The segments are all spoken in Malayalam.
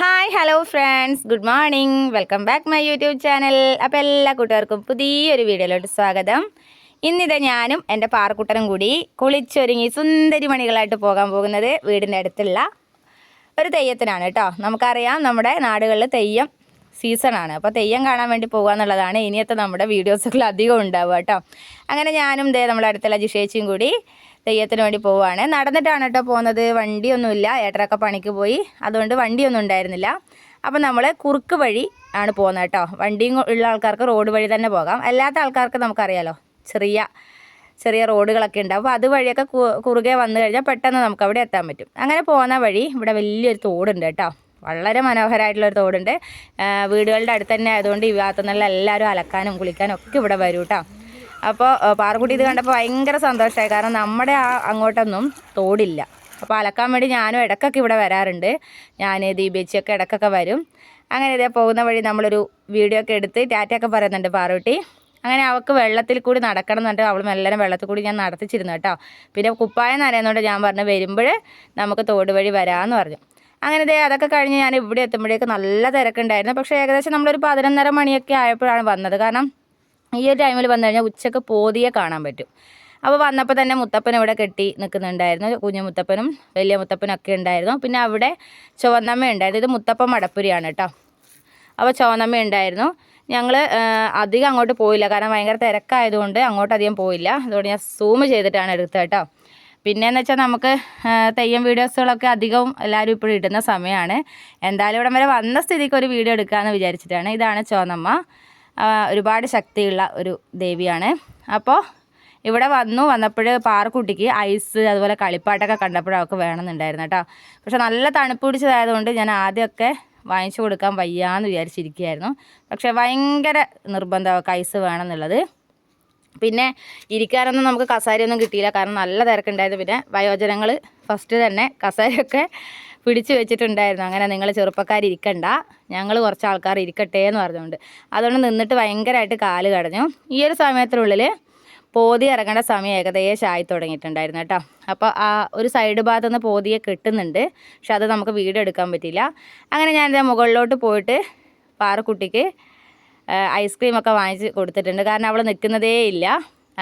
Hi hello friends good morning welcome back my YouTube channel അപ്പോൾ എല്ലാ കൂട്ടുകാർക്കും പുതിയൊരു വീഡിയോയിലോട്ട് സ്വാഗതം. ഇന്നിത് ഞാനും എന്റെ പാറക്കുട്ടനും കൂടി കുളിച്ചൊരുങ്ങി സുന്ദരി മണികളായിട്ട് പോകാൻ പോകുന്നത് വീടിന്റെ അടുത്തുള്ള ഒരു തെയ്യത്തിനാണ് കേട്ടോ. നമുക്കറിയാം നമ്മുടെ നാടുകളിൽ തെയ്യം സീസണാണ് അപ്പോൾ തെയ്യം കാണാൻ വേണ്ടി പോകുക എന്നുള്ളതാണ് ഇനിയത്തെ നമ്മുടെ വീഡിയോസുകൾ അധികം ഉണ്ടാവുക കേട്ടോ. അങ്ങനെ ഞാനും ദേ നമ്മുടെ അടുത്തുള്ള ജിഷേച്ചിയും കൂടി തെയ്യത്തിന് വേണ്ടി പോവുകയാണ് നടന്നിട്ടാണ് കേട്ടോ പോകുന്നത്. വണ്ടിയൊന്നുമില്ല. ഏട്ടരൊക്കെ പണിക്ക് പോയി. അതുകൊണ്ട് വണ്ടിയൊന്നും ഉണ്ടായിരുന്നില്ല. അപ്പം നമ്മൾ കുറുക്ക് വഴി ആണ് പോകുന്നത് കേട്ടോ. വണ്ടിയും ഉള്ള ആൾക്കാർക്ക് റോഡ് വഴി തന്നെ പോകാം. അല്ലാത്ത ആൾക്കാർക്ക് നമുക്കറിയാലോ. ചെറിയ ചെറിയ റോഡുകളൊക്കെ ഉണ്ട് അപ്പോൾ അതുവഴിയൊക്കെ വഴിയൊക്കെ കുറുകെ വന്നു കഴിഞ്ഞാൽ പെട്ടെന്ന് നമുക്ക് അവിടെ എത്താൻ പറ്റും. അങ്ങനെ പോകുന്ന വഴി ഇവിടെ വലിയൊരു തോടുണ്ട് കേട്ടോ. വളരെ മനോഹരമായിട്ടുള്ളൊരു തോടുണ്ട്. വീടുകളുടെ അടുത്ത് തന്നെ ആയതുകൊണ്ട് ഈ ഭാഗത്തു നിന്നുള്ള എല്ലാവരും അലക്കാനും കുളിക്കാനും ഒക്കെ ഇവിടെ വരും കേട്ടോ. അപ്പോൾ പാറക്കുട്ടി ഇത് കണ്ടപ്പോൾ ഭയങ്കര സന്തോഷമായി കാരണം നമ്മുടെ ആ അങ്ങോട്ടൊന്നും തോടില്ല. അപ്പോൾ അലക്കാൻ വേണ്ടി ഞാനും ഇടക്കൊക്കെ ഇവിടെ വരാറുണ്ട്. ഞാൻ ദീപേച്ചിയൊക്കെ ഇടക്കൊക്കെ വരും. അങ്ങനെ ഇതേ പോകുന്ന വഴി നമ്മളൊരു വീഡിയോ ഒക്കെ എടുത്ത് ടാറ്റയൊക്കെ പറയുന്നുണ്ട് പാറുട്ടി അങ്ങനെ അവൾക്ക് വെള്ളത്തിൽ കൂടി നടക്കണം എന്നിട്ട് അവൾ മെല്ലനെ വെള്ളത്തിൽ കൂടി ഞാൻ നടത്തിച്ചിരുന്നു കേട്ടോ. പിന്നെ കുപ്പായം നനയുന്നതുകൊണ്ട് ഞാൻ പറഞ്ഞു വരുമ്പോൾ നമുക്ക് തോട് വഴി വരാമെന്ന് പറഞ്ഞു. അങ്ങനെ ദേ അതൊക്കെ കഴിഞ്ഞ് ഞാൻ ഇവിടെ എത്തുമ്പോഴേക്ക് നല്ല തിരക്കുണ്ടായിരുന്നു. പക്ഷേ ഏകദേശം നമ്മളൊരു പതിനൊന്നര മണിയൊക്കെ ആയപ്പോഴാണ് വന്നത്. കാരണം ഈ ഒരു ടൈമിൽ വന്നു കഴിഞ്ഞാൽ ഉച്ചയ്ക്ക് പോതിയെ കാണാൻ പറ്റും. അപ്പോൾ വന്നപ്പോൾ തന്നെ മുത്തപ്പൻ ഇവിടെ കെട്ടി നിൽക്കുന്നുണ്ടായിരുന്നു കുഞ്ഞു മുത്തപ്പനും വലിയ മുത്തപ്പനും ഒക്കെ ഉണ്ടായിരുന്നു. പിന്നെ അവിടെ ചുവന്നമ്മ ഉണ്ടായിരുന്നു ഇത് മുത്തപ്പൻ മടപ്പുരിയാണ് കേട്ടോ. അപ്പോൾ ചുവന്നമ്മ ഉണ്ടായിരുന്നു ഞങ്ങൾ അധികം അങ്ങോട്ട് പോയില്ല. കാരണം ഭയങ്കര തിരക്കായതുകൊണ്ട് അങ്ങോട്ട് അധികം പോയില്ല. അതുകൊണ്ട് ഞാൻ സൂം ചെയ്തിട്ടാണ് എടുത്തത് കേട്ടോ. പിന്നെയെന്ന് വെച്ചാൽ നമുക്ക് തെയ്യം വീഡിയോസുകളൊക്കെ അധികവും എല്ലാവരും ഇപ്പോഴും ഇടുന്ന സമയമാണ് എന്തായാലും ഇവിടം വരെ വന്ന സ്ഥിതിക്ക് ഒരു വീഡിയോ എടുക്കാമെന്ന് വിചാരിച്ചിട്ടാണ്. ഇതാണ് ചോന്നമ്മ ആ, ഒരുപാട് ശക്തിയുള്ള ഒരു ദേവിയാണ്. അപ്പോൾ ഇവിടെ വന്നു വന്നപ്പോൾ പാറക്കുട്ടിക്ക് ഐസ് അതുപോലെ കളിപ്പാട്ടൊക്കെ കണ്ടപ്പോഴും അവൾക്ക് വേണമെന്നുണ്ടായിരുന്നു കേട്ടോ. പക്ഷെ നല്ല തണുപ്പ് പിടിച്ചതായതുകൊണ്ട് ഞാൻ ആദ്യമൊക്കെ വാങ്ങിച്ചു കൊടുക്കാൻ വയ്യാന്ന് വിചാരിച്ചിരിക്കുകയായിരുന്നു. പക്ഷെ ഭയങ്കര നിർബന്ധം അവൾക്ക് ഐസ് വേണമെന്നുള്ളത്. പിന്നെ ഇരിക്കാനൊന്നും നമുക്ക് കസാരയൊന്നും കിട്ടിയില്ല. കാരണം നല്ല തിരക്കുണ്ടായിരുന്നു. പിന്നെ വയോജനങ്ങൾ ഫസ്റ്റ് തന്നെ കസാരയൊക്കെ പിടിച്ചു വെച്ചിട്ടുണ്ടായിരുന്നു. അങ്ങനെ നിങ്ങൾ ചെറുപ്പക്കാരിരിക്കണ്ട ഞങ്ങൾ കുറച്ച് ആൾക്കാർ ഇരിക്കട്ടെ എന്ന് പറഞ്ഞുകൊണ്ട്. അതുകൊണ്ട് നിന്നിട്ട് ഭയങ്കരമായിട്ട് കാൽ കടഞ്ഞു. ഈ ഒരു സമയത്തിനുള്ളിൽ പോതി ഇറങ്ങേണ്ട സമയം ഏകദേശം ആയി തുടങ്ങിയിട്ടുണ്ടായിരുന്നു കേട്ടോ. അപ്പോൾ ആ ഒരു സൈഡ് ഭാഗത്ത് നിന്ന് പോതിയെ കിട്ടുന്നുണ്ട്. പക്ഷെ അത് നമുക്ക് വീഡിയോ എടുക്കാൻ പറ്റിയില്ല. അങ്ങനെ ഞാൻ മുകളിലോട്ട് പോയിട്ട് പാറക്കുട്ടിക്ക് ഐസ്ക്രീമൊക്കെ വാങ്ങിച്ച് കൊടുത്തിട്ടുണ്ട്. കാരണം അവൾ നിൽക്കുന്നതേ ഇല്ല.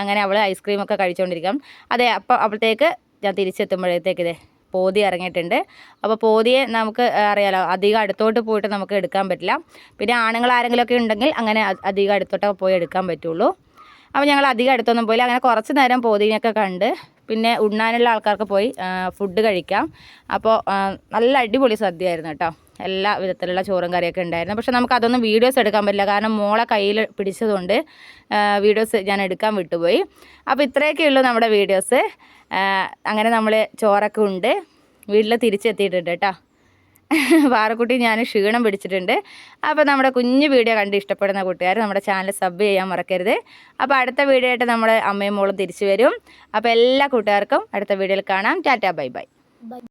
അങ്ങനെ അവൾ ഐസ്ക്രീം ഒക്കെ കഴിച്ചുകൊണ്ടിരിക്കാം അതെ അപ്പോൾ അപ്പോഴത്തേക്ക് ഞാൻ തിരിച്ചെത്തുമ്പോഴത്തേക്ക് ഇതേ പോതി ഇറങ്ങിയിട്ടുണ്ട്. അപ്പോൾ പോതിയെ നമുക്ക് അറിയാലോ അധികം അടുത്തോട്ട് പോയിട്ട് നമുക്ക് എടുക്കാൻ പറ്റില്ല. പിന്നെ ആണുങ്ങൾ ആരെങ്കിലുമൊക്കെ ഉണ്ടെങ്കിൽ അങ്ങനെ അധികം അടുത്തോട്ടൊക്കെ പോയി എടുക്കാൻ പറ്റുള്ളൂ. അപ്പോൾ ഞങ്ങൾ അധികം അടുത്തൊന്നും പോയില്ല. അങ്ങനെ കുറച്ച് നേരം പോതിനെയൊക്കെ കണ്ട് പിന്നെ ഉണ്ണാനുള്ള ആൾക്കാർക്ക് പോയി ഫുഡ് കഴിക്കാം. അപ്പോൾ നല്ല അടിപൊളി സദ്യയായിരുന്നു കേട്ടോ. എല്ലാ വിധത്തിലുള്ള ചോറും കറിയൊക്കെ ഉണ്ടായിരുന്നു. പക്ഷെ നമുക്ക് അതൊന്നും വീഡിയോസ് എടുക്കാൻ പറ്റില്ല. കാരണം മോളെ കയ്യിൽ പിടിച്ചതുകൊണ്ട് വീഡിയോസ് ഞാൻ എടുക്കാൻ വിട്ടുപോയി. അപ്പോൾ ഇത്രയൊക്കെ ഉള്ളൂ നമ്മുടെ വീഡിയോസ് അങ്ങനെ നമ്മൾ ചോറൊക്കെ ഉണ്ട്. വീട്ടിൽ തിരിച്ചെത്തിയിട്ടുണ്ട് കേട്ടോ. പാറക്കുട്ടി ഞാൻ ക്ഷീണം പിടിച്ചിട്ടുണ്ട്. അപ്പോൾ നമ്മുടെ കുഞ്ഞു വീഡിയോ കണ്ട് ഇഷ്ടപ്പെടുന്ന കൂട്ടുകാർ നമ്മുടെ ചാനൽ സബ് ചെയ്യാൻ മറക്കരുത്. അപ്പോൾ അടുത്ത വീഡിയോ ആയിട്ട് നമ്മുടെ അമ്മയും മോളും തിരിച്ചു വരും. അപ്പോൾ എല്ലാ കൂട്ടുകാർക്കും അടുത്ത വീഡിയോയിൽ കാണാം. Tata bye bye.